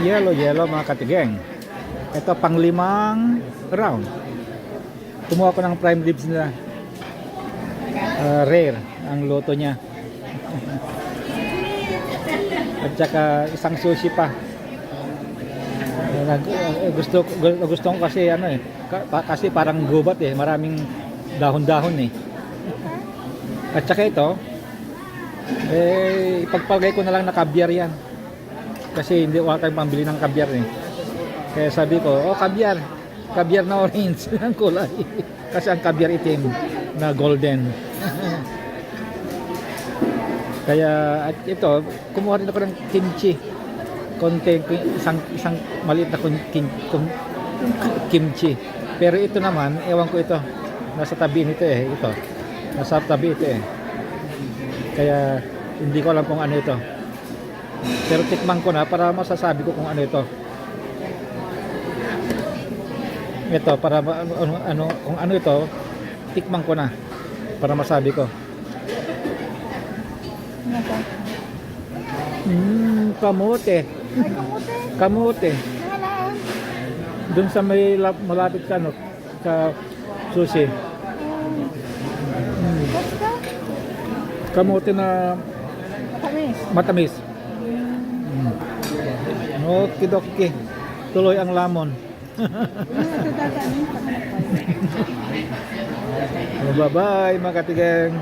Yellow, yellow mga katigeng. Ito pang limang round. Kumuha ko ng prime ribs nila. Ah, rare ang loto niya. At saka isang sushi pa. Nag, ah, gusto gu- gusto ko kasi ano eh kasi parang gubat eh maraming dahon-dahon eh at saka ito eh ipagpalagay ko na lang na kabyar yan kasi hindi wala tayong pambili ng kabyar eh. Kaya sabi ko oh kabyar. Kabyar na orange ang kulay. Kasi ang kabyar itim na golden. Kaya at ito kumuha rin ako ng kimchi. Konti isang isang maliit na kin, kun- kimchi. Pero ito naman ewan ko ito. Nasa tabi nito eh ito. Nasa tabi ito eh. Kaya hindi ko alam kung ano ito pero tikman ko na para masasabi ko kung ano ito ito para ano, ano, ano kung ano ito tikman ko na para masabi ko Ano to? mm, kamote Ay, kamote. kamote. Doon sa may lap, malapit sa ano, sa sushi. Mm. That? Kamote na Matamis. matamis. Mm. Okidoki. Tuloy ang lamon. Bye-bye mga katigang.